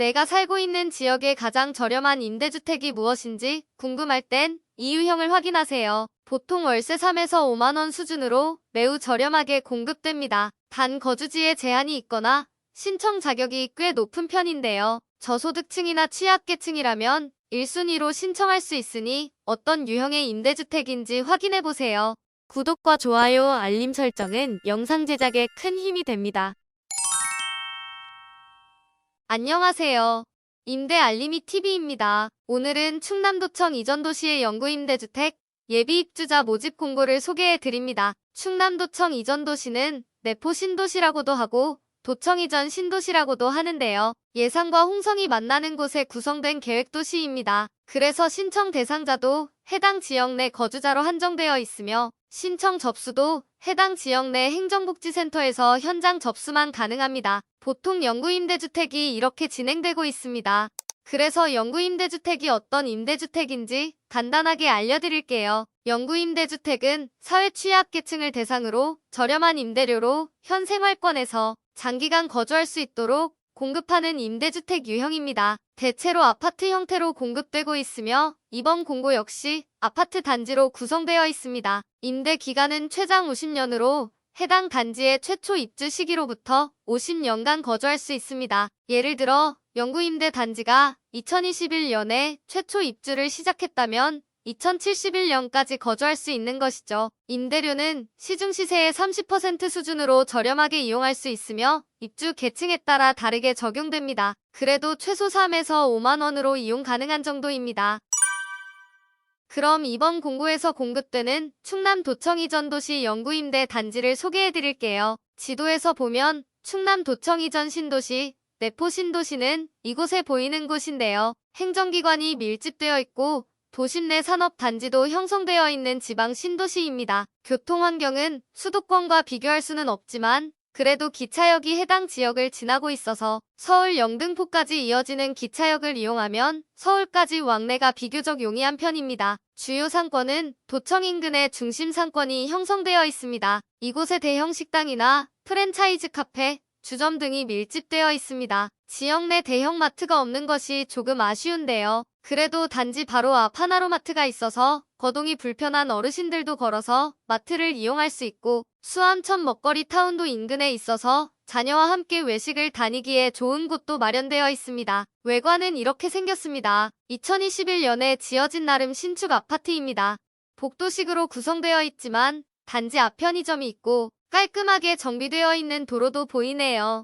내가 살고 있는 지역의 가장 저렴한 임대주택이 무엇인지 궁금할 땐 이 유형을 확인하세요. 보통 월세 3에서 5만원 수준으로 매우 저렴하게 공급됩니다. 단 거주지에 제한이 있거나 신청 자격이 꽤 높은 편인데요. 저소득층이나 취약계층이라면 1순위로 신청할 수 있으니 어떤 유형의 임대주택인지 확인해보세요. 구독과 좋아요, 알림 설정은 영상 제작에 큰 힘이 됩니다. 안녕하세요. 임대 알림이 TV입니다. 오늘은 충남도청 이전 도시의 영구임대주택 예비 입주자 모집 공고를 소개해 드립니다. 충남도청 이전 도시는 내포 신도시라고도 하고 도청 이전 신도시라고도 하는데요. 예산과 홍성이 만나는 곳에 구성된 계획도시입니다. 그래서 신청 대상자도 해당 지역 내 거주자로 한정되어 있으며 신청 접수도 해당 지역 내 행정복지센터에서 현장 접수만 가능합니다. 보통 영구임대주택이 이렇게 진행되고 있습니다. 그래서 영구임대주택이 어떤 임대주택인지 간단하게 알려드릴게요. 영구임대주택은 사회 취약계층을 대상으로 저렴한 임대료로 현 생활권에서 장기간 거주할 수 있도록 공급하는 임대주택 유형입니다. 대체로 아파트 형태로 공급되고 있으며 이번 공고 역시 아파트 단지로 구성되어 있습니다. 임대 기간은 최장 50년으로 해당 단지의 최초 입주 시기로부터 50년간 거주할 수 있습니다. 예를 들어 영구임대 단지가 2021년에 최초 입주를 시작했다면 2071년까지 거주할 수 있는 것이죠. 임대료는 시중 시세의 30% 수준으로 저렴하게 이용할 수 있으며 입주 계층에 따라 다르게 적용됩니다. 그래도 최소 3에서 5만 원으로 이용 가능한 정도입니다. 그럼 이번 공고에서 공급되는 충남도청 이전 도시 영구임대 단지를 소개해 드릴게요. 지도에서 보면 충남도청 이전 신도시, 내포 신도시는 이곳에 보이는 곳인데요. 행정기관이 밀집되어 있고 도심 내 산업 단지도 형성되어 있는 지방 신도시입니다. 교통 환경은 수도권과 비교할 수는 없지만 그래도 기차역이 해당 지역을 지나고 있어서 서울 영등포까지 이어지는 기차역을 이용하면 서울까지 왕래가 비교적 용이한 편입니다. 주요 상권은 도청 인근의 중심 상권이 형성되어 있습니다. 이곳에 대형 식당이나 프랜차이즈 카페, 주점 등이 밀집되어 있습니다. 지역 내 대형 마트가 없는 것이 조금 아쉬운데요. 그래도 단지 바로 앞 하나로마트가 있어서 거동이 불편한 어르신들도 걸어서 마트를 이용할 수 있고 수암천 먹거리 타운도 인근에 있어서 자녀와 함께 외식을 다니기에 좋은 곳도 마련되어 있습니다. 외관은 이렇게 생겼습니다. 2021년에 지어진 나름 신축 아파트입니다. 복도식으로 구성되어 있지만 단지 앞 편의점이 있고 깔끔하게 정비되어 있는 도로도 보이네요.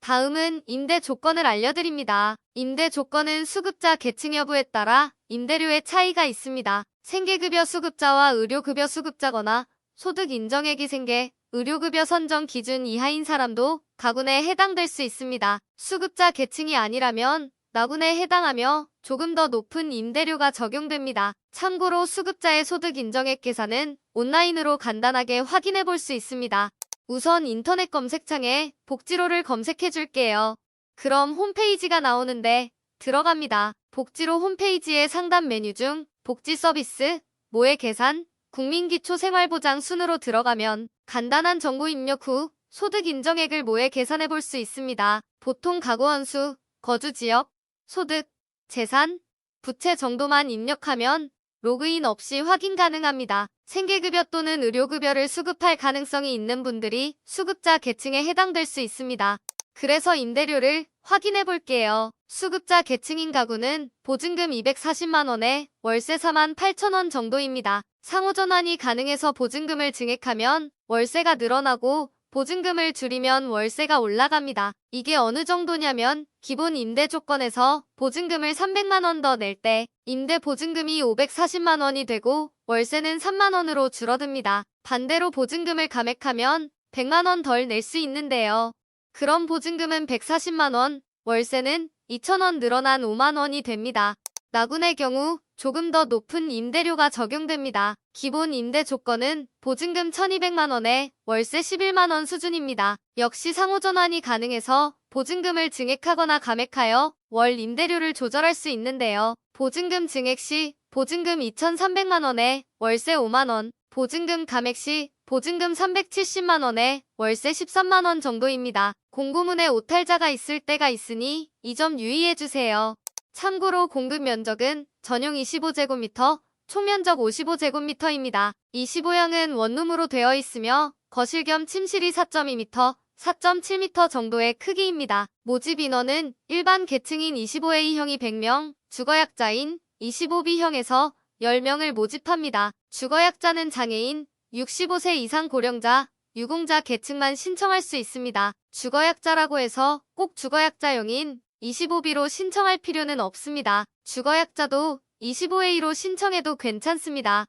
다음은 임대 조건을 알려드립니다. 임대 조건은 수급자 계층 여부에 따라 임대료의 차이가 있습니다. 생계급여 수급자와 의료급여 수급자거나 소득 인정액이 생계, 의료급여 선정 기준 이하인 사람도 가군에 해당될 수 있습니다. 수급자 계층이 아니라면 나군에 해당하며 조금 더 높은 임대료가 적용됩니다. 참고로 수급자의 소득 인정액 계산은 온라인으로 간단하게 확인해 볼 수 있습니다. 우선 인터넷 검색창에 복지로를 검색해 줄게요. 그럼 홈페이지가 나오는데 들어갑니다. 복지로 홈페이지의 상단 메뉴 중 복지 서비스, 모의 계산, 국민기초생활보장 순으로 들어가면 간단한 정보 입력 후 소득 인정액을 모의 계산해 볼 수 있습니다. 보통 가구 원수, 거주 지역, 소득, 재산, 부채 정도만 입력하면 로그인 없이 확인 가능합니다. 생계급여 또는 의료급여를 수급할 가능성이 있는 분들이 수급자 계층에 해당될 수 있습니다. 그래서 임대료를 확인해 볼게요. 수급자 계층인 가구는 보증금 240만원에 월세 4만 8천원 정도입니다. 상호전환이 가능해서 보증금을 증액하면 월세가 늘어나고 보증금을 줄이면 월세가 올라갑니다. 이게 어느 정도냐면 기본 임대 조건에서 보증금을 300만원 더 낼 때 임대 보증금이 540만원이 되고 월세는 3만원으로 줄어듭니다. 반대로 보증금을 감액하면 100만원 덜 낼 수 있는데요. 그럼 보증금은 140만원, 월세는 2천원 늘어난 5만원이 됩니다. 나군의 경우 조금 더 높은 임대료가 적용됩니다. 기본 임대 조건은 보증금 1200만원에 월세 11만원 수준입니다. 역시 상호전환이 가능해서 보증금을 증액하거나 감액하여 월 임대료를 조절할 수 있는데요. 보증금 증액 시 보증금 2,300만원에 월세 5만원, 보증금 감액 시 보증금 370만원에 월세 13만원 정도입니다. 공고문에 오탈자가 있을 때가 있으니 이 점 유의해주세요. 참고로 공급 면적은 전용 25제곱미터, 총면적 55제곱미터입니다. 25형은 원룸으로 되어 있으며 거실 겸 침실이 4.2m, 4.7m 정도의 크기입니다. 모집 인원은 일반 계층인 25A형이 100명, 주거약자인 25B형에서 10명을 모집합니다. 주거약자는 장애인, 65세 이상 고령자, 유공자 계층만 신청할 수 있습니다. 주거약자라고 해서 꼭 주거약자용인 25B로 신청할 필요는 없습니다. 주거약자도 25A로 신청해도 괜찮습니다.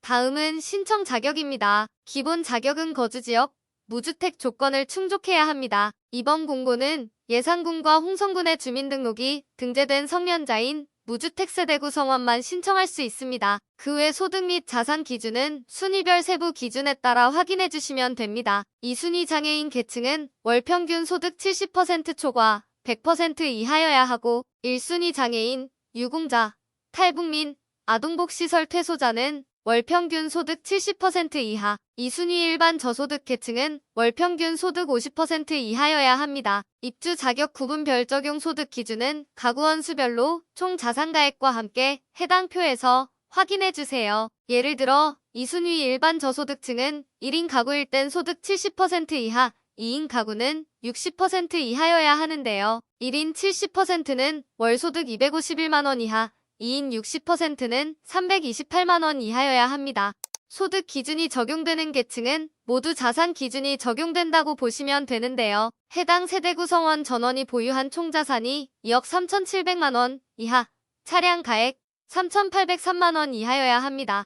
다음은 신청 자격입니다. 기본 자격은 거주지역, 무주택 조건을 충족해야 합니다. 이번 공고는 예산군과 홍성군의 주민등록이 등재된 성년자인 무주택 세 대 구 성원만 신청할 수 있습니다. 그 외 소득 및 자산 기준은 순위별 세부 기준에 따라 확인해 주시면 됩니다. 이 순위 장애인 계층은 월 평균 소득 70% 초과 100% 이하여야 하고 1순위 장애인, 유공자, 탈북민, 아동복지시설 퇴소자는 월 평균 소득 70% 이하, 2순위 일반 저소득 계층은 월 평균 소득 50% 이하여야 합니다. 입주 자격 구분별 적용 소득 기준은 가구원 수별로 총 자산가액과 함께 해당 표에서 확인해 주세요. 예를 들어 2순위 일반 저소득층은 1인 가구일 땐 소득 70% 이하, 2인 가구는 60% 이하여야 하는데요. 1인 70%는 월 소득 251만원 이하, 2인 60%는 328만원 이하여야 합니다. 소득 기준이 적용되는 계층은 모두 자산 기준이 적용된다고 보시면 되는데요. 해당 세대 구성원 전원이 보유한 총 자산이 2억 3,700만원 이하, 차량 가액 3,803만원 이하여야 합니다.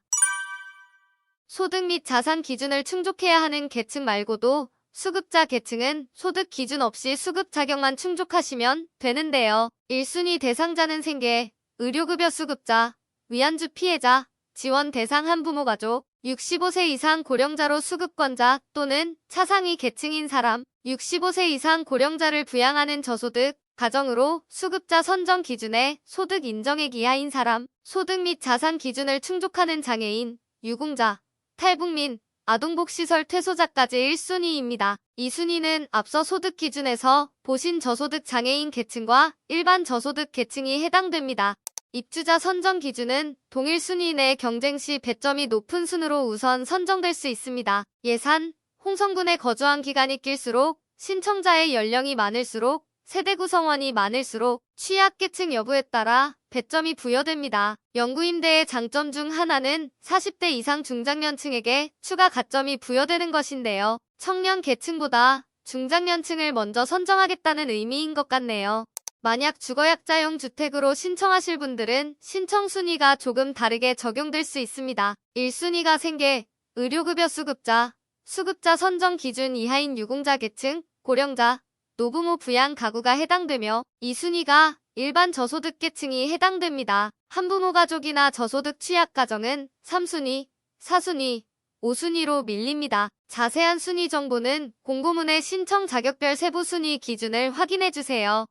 소득 및 자산 기준을 충족해야 하는 계층 말고도 수급자 계층은 소득 기준 없이 수급 자격만 충족하시면 되는데요. 1순위 대상자는 생계, 의료급여 수급자, 위안주 피해자, 지원 대상 한부모 가족, 65세 이상 고령자로 수급권자 또는 차상위 계층인 사람, 65세 이상 고령자를 부양하는 저소득, 가정으로 수급자 선정 기준에 소득 인정액 이하인 사람, 소득 및 자산 기준을 충족하는 장애인, 유공자, 탈북민, 아동복지시설 퇴소자까지 1순위입니다. 2순위는 앞서 소득 기준에서 보신 저소득 장애인 계층과 일반 저소득 계층이 해당됩니다. 입주자 선정 기준은 동일 순위 내 경쟁 시 배점이 높은 순으로 우선 선정될 수 있습니다. 예산, 홍성군에 거주한 기간이 길수록 신청자의 연령이 많을수록 세대 구성원이 많을수록 취약계층 여부에 따라 배점이 부여됩니다. 영구임대의 장점 중 하나는 40대 이상 중장년층에게 추가 가점이 부여되는 것인데요. 청년 계층보다 중장년층을 먼저 선정하겠다는 의미인 것 같네요. 만약 주거약자용 주택으로 신청하실 분들은 신청 순위가 조금 다르게 적용될 수 있습니다. 1순위가 생계, 의료급여 수급자, 수급자 선정 기준 이하인 유공자 계층, 고령자, 노부모 부양 가구가 해당되며 2순위가 일반 저소득 계층이 해당됩니다. 한부모 가족이나 저소득 취약 가정은 3순위, 4순위, 5순위로 밀립니다. 자세한 순위 정보는 공고문의 신청 자격별 세부 순위 기준을 확인해 주세요.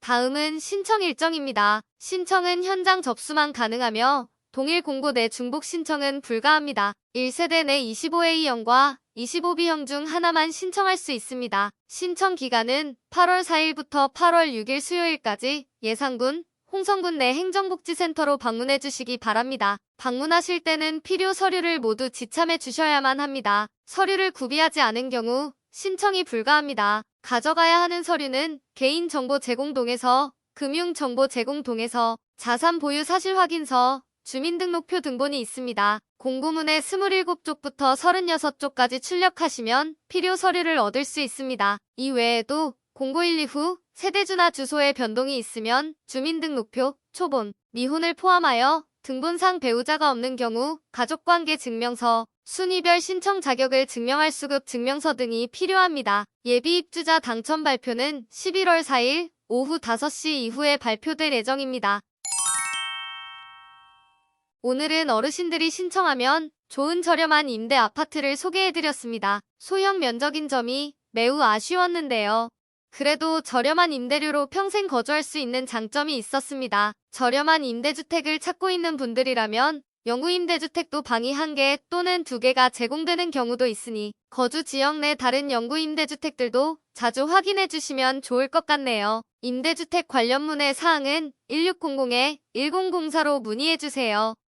다음은 신청 일정입니다. 신청은 현장 접수만 가능하며 동일 공고 내 중복 신청은 불가합니다. 1세대 내 25A형과 25B형 중 하나만 신청할 수 있습니다. 신청 기간은 8월 4일부터 8월 6일 수요일까지 예산군, 홍성군 내 행정복지센터로 방문해 주시기 바랍니다. 방문하실 때는 필요 서류를 모두 지참해 주셔야만 합니다. 서류를 구비하지 않은 경우 신청이 불가합니다. 가져가야 하는 서류는 개인정보 제공동에서 금융정보 제공동에서 자산 보유 사실 확인서, 주민등록표 등본이 있습니다. 공고문의 27쪽부터 36쪽까지 출력하시면 필요 서류를 얻을 수 있습니다. 이 외에도 공고1, 2 후 세대주나 주소에 변동이 있으면 주민등록표, 초본, 미혼을 포함하여 등본상 배우자가 없는 경우 가족관계 증명서, 순위별 신청 자격을 증명할 수급 증명서 등이 필요합니다. 예비 입주자 당첨 발표는 11월 4일 오후 5시 이후에 발표될 예정입니다. 오늘은 어르신들이 신청하면 좋은 저렴한 임대 아파트를 소개해드렸습니다. 소형 면적인 점이 매우 아쉬웠는데요. 그래도 저렴한 임대료로 평생 거주할 수 있는 장점이 있었습니다. 저렴한 임대주택을 찾고 있는 분들이라면 영구임대주택도 방이 한개 또는 두 개가 제공되는 경우도 있으니 거주 지역 내 다른 영구임대주택들도 자주 확인해 주시면 좋을 것 같네요. 임대주택 관련 문의 사항은 1600-1004로 문의해 주세요.